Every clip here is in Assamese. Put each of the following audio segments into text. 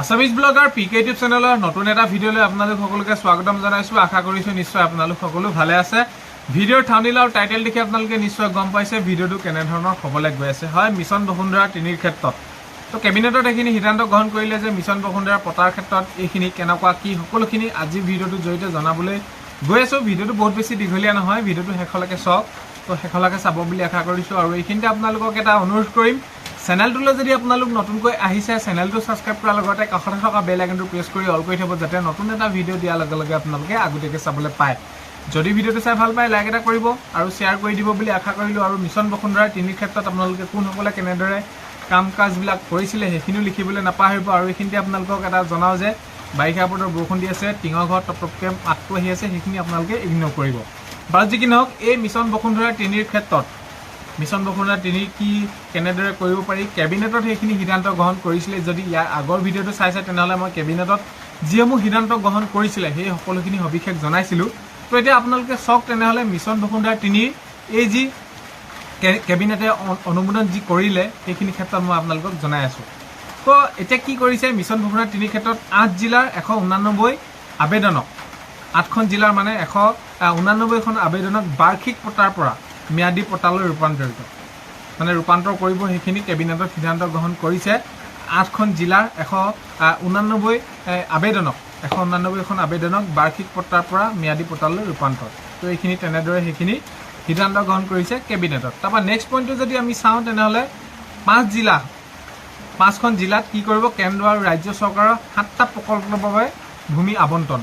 Assamese blogger P K YouTube চেনেলৰ নতুন এটা ভিডিঅ'লৈ আপোনালোক সকলোকে স্বাগতম জনাইছোঁ। আশা কৰিছোঁ নিশ্চয় আপোনালোক সকলো ভালে আছে। ভিডিঅ'ৰ থামনিল আৰু টাইটেল দেখি আপোনালোকে নিশ্চয় গম পাইছে ভিডিঅ'টো কেনেধৰণৰ হ'বলৈ গৈ আছে। হয় মিছন বসুন্ধৰা তিনিৰ ক্ষেত্ৰত। তো কেবিনেটত এইখিনি সিদ্ধান্ত গ্ৰহণ কৰিলে যে মিছন বসুন্ধৰা পতাৰ ক্ষেত্ৰত এইখিনি কেনেকুৱা কি সকলোখিনি আজি ভিডিঅ'টোৰ জৰিয়তে জনাবলৈ গৈ আছোঁ। ভিডিঅ'টো বহুত বেছি দীঘলীয়া নহয় ভিডিঅ'টো শেষলৈকে চাওক। তো শেষলৈকে চাব বুলি আশা কৰিছোঁ আৰু এইখিনিতে আপোনালোকক এটা অনুৰোধ কৰিম চেনেলটোলৈ যদি আপোনালোক নতুনকৈ আহিছে চেনেলটো ছাবস্ক্ৰাইব কৰাৰ লগতে কাষতে থকা বেল আইকনটো প্ৰেছ কৰি অল কৰি থ'ব যাতে নতুন এটা ভিডিঅ' দিয়াৰ লগে লগে আপোনালোকে আগতীয়াকৈ চাবলৈ পায়। যদি ভিডিঅ'টো চাই ভাল পায় লাইক এটা কৰিব আৰু শ্বেয়াৰ কৰি দিব বুলি আশা কৰিলোঁ আৰু মিছন বসুন্ধৰাৰ তিনি ক্ষেত্ৰত আপোনালোকে কোনসকলে কেনেদৰে কাম কাজবিলাক কৰিছিলে সেইখিনিও লিখিবলৈ নাপাহৰিব আৰু এইখিনিতে আপোনালোকক এটা জনাওঁ যে বাৰিষা বতৰ বৰষুণ দি আছে টিঙৰ ঘৰত টপটপকৈ মাতটো আহি আছে সেইখিনি আপোনালোকে ইগন'ৰ কৰিব। বাৰু যি কি নহওক এই মিছন বসুন্ধৰাৰ তিনিৰ ক্ষেত্ৰত মিছন বসুন্ধৰা তিনি কি কেনেদৰে কৰিব পাৰি? কেবিনেটত সেইখিনি সিদ্ধান্ত গ্ৰহণ কৰিছিলে। যদি ইয়াৰ আগৰ ভিডিঅ'টো চাইছে তেনেহ'লে মই কেবিনেটত যিসমূহ সিদ্ধান্ত গ্ৰহণ কৰিছিলে সেই সকলোখিনি সবিশেষ জনাইছিলোঁ। তো এতিয়া আপোনালোকে চাওক তেনেহ'লে মিছন বসুন্ধৰা তিনিৰ এই যি কেবিনেটে অনুমোদন যি কৰিলে সেইখিনি ক্ষেত্ৰত মই আপোনালোকক জনাই আছোঁ। তো এতিয়া কি কৰিছে? মিছন বসুন্ধৰা তিনিৰ ক্ষেত্ৰত আঠ জিলাৰ এশ ঊনানব্বৈ আবেদনক আঠখন জিলাৰ মানে এশ ঊনানব্বৈখন আবেদনক বাৰ্ষিক পতাৰ পৰা ম্যাদী পতালৈ ৰূপান্তৰিত। মানে ৰূপান্তৰ কৰিব সেইখিনি কেবিনেটত সিদ্ধান্ত গ্ৰহণ কৰিছে। আঠখন জিলাৰ এশ ঊনানব্বৈ আবেদনক এশ ঊনানব্বৈখন আবেদনক বাৰ্ষিক পত্ৰাৰ পৰা ম্যাদী পতালৈ ৰূপান্তৰ। তো এইখিনি তেনেদৰে সেইখিনি সিদ্ধান্ত গ্ৰহণ কৰিছে কেবিনেটত। তাৰপৰা নেক্সট পইণ্টটো যদি আমি চাওঁ তেনেহ'লে পাঁচ জিলা পাঁচখন জিলাত কি কৰিব? কেন্দ্ৰ আৰু ৰাজ্য চৰকাৰৰ সাতটা প্ৰকল্পৰ বাবে ভূমি আবণ্টন।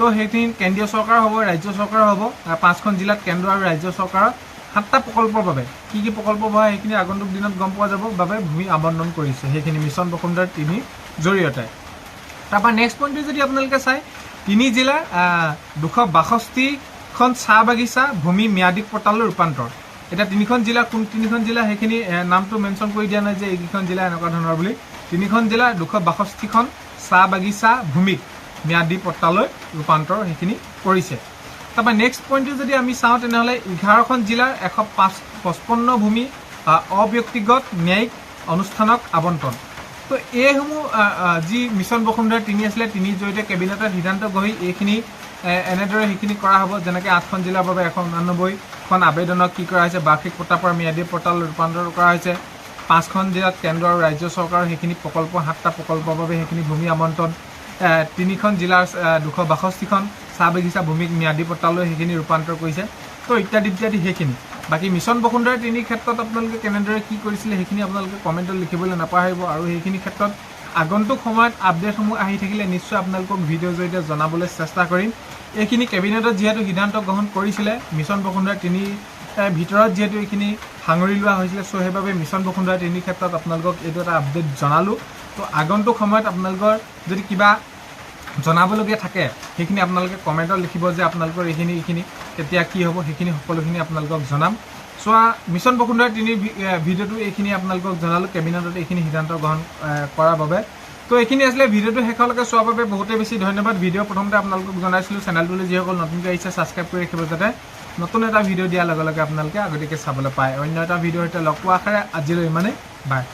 তো সেইখিনি কেন্দ্ৰীয় চৰকাৰ হ'ব ৰাজ্য চৰকাৰ হ'ব পাঁচখন জিলাত কেন্দ্ৰ আৰু ৰাজ্য চৰকাৰৰ সাতটা প্ৰকল্পৰ বাবে। কি কি প্ৰকল্প হয় সেইখিনি আগন্তুক দিনত গম পোৱা যাব বাবে ভূমি আবণ্টন কৰিছে। সেইখিনি মিছন বসুন্ধৰাৰ তিনিৰ জৰিয়তে। তাৰপৰা নেক্সট পইণ্টটো যদি আপোনালোকে চায় তিনি জিলাৰ দুশ বাষষ্ঠিখন চাহ বাগিচা ভূমি ম্যাদী পৰ্টাললৈ ৰূপান্তৰ। এতিয়া তিনিখন জিলা কোন তিনিখন জিলা সেইখিনি নামটো মেনশ্যন কৰি দিয়া নাই যে এইকেইখন জিলা এনেকুৱা ধৰণৰ বুলি। তিনিখন জিলাৰ দুশ বাষষ্ঠিখন চাহ বাগিচা ভূমিক ম্যাদী পট্টালৈ ৰূপান্তৰ সেইখিনি কৰিছে। তাৰপৰা নেক্সট পইণ্টটো যদি আমি চাওঁ তেনেহ'লে এঘাৰখন জিলাৰ এশ পাঁচ পঁচপন্ন ভূমি অব্যক্তিগত ন্যায়িক অনুষ্ঠানক আবণ্টন। তো এইসমূহ যি মিছন বসুন্ধৰা তিনি আছিলে তিনিৰ জৰিয়তে কেবিনেটত সিদ্ধান্ত গঢ়ি এইখিনি এনেদৰে সেইখিনি কৰা হ'ব যেনেকৈ আঠখন জিলাৰ বাবে এশ ঊনানব্বৈখন আবেদনক কি কৰা হৈছে বাৰ্ষিক পতাৰ পৰা ম্যাদী পৰ্টাল ৰূপান্তৰ কৰা হৈছে পাঁচখন জিলাত কেন্দ্ৰ আৰু ৰাজ্য চৰকাৰৰ সেইখিনি প্ৰকল্প সাতটা প্ৰকল্পৰ বাবে সেইখিনি ভূমি আবণ্টন তিনিখন জিলাৰ দুশ বাষষ্ঠিখন চাহ বাগিচা ভূমিক ম্যাদী পট্টালৈ সেইখিনি ৰূপান্তৰ কৰিছে। তো ইত্যাদি ইত্যাদি সেইখিনি বাকী মিছন বসুন্ধৰা তিনিৰ ক্ষেত্ৰত আপোনালোকে কেনেদৰে কি কৰিছিলে সেইখিনি আপোনালোকে কমেণ্টত লিখিবলৈ নাপাহৰিব আৰু সেইখিনি ক্ষেত্ৰত আগন্তুক সময়ত আপডেটসমূহ আহি থাকিলে নিশ্চয় আপোনালোকক ভিডিঅ'ৰ জৰিয়তে জনাবলৈ চেষ্টা কৰিম। এইখিনি কেবিনেটত যিহেতু সিদ্ধান্ত গ্ৰহণ কৰিছিলে মিছন বসুন্ধৰা তিনি ভিতৰত যিহেতু এইখিনি সাঙুৰি লোৱা হৈছিলে চ' সেইবাবে মিছন বসুন্ধৰা তিনিৰ ক্ষেত্ৰত আপোনালোকক এইটো এটা আপডেট জনালোঁ। তো আগন্তুক সময়ত আপোনালোকৰ যদি কিবা জনাবলগীয়া থাকে সেইখিনি আপোনালোকে কমেণ্টত লিখিব যে আপোনালোকৰ এইখিনি এইখিনি কেতিয়া কি হ'ব সেইখিনি সকলোখিনি আপোনালোকক জনাম। চোৱা মিছন বসুন্ধৰা এ, ভিডিঅ'টো এইখিনি আপোনালোকক জনালোঁ কেবিনেটত এইখিনি সিদ্ধান্ত গ্ৰহণ কৰাৰ বাবে। তো এইখিনি আছিলে ভিডিঅ'টো শেষলৈকে চোৱাৰ বাবে বহুতেই বেছি ধন্যবাদ। ভিডিঅ' প্ৰথমতে আপোনালোকক জনাইছিলোঁ চেনেলটোলৈ যিসকল নতুনকৈ আহিছে ছাবস্ক্ৰাইব কৰি ৰাখিব যাতে নতুন এটা ভিডিঅ' দিয়াৰ লগে লগে আপোনালোকে আগতীয়াকৈ চাবলৈ পায়। অন্য এটা ভিডিঅ'ৰ সৈতে লগ পোৱা আশাৰে আজিলৈ ইমানেই। বাই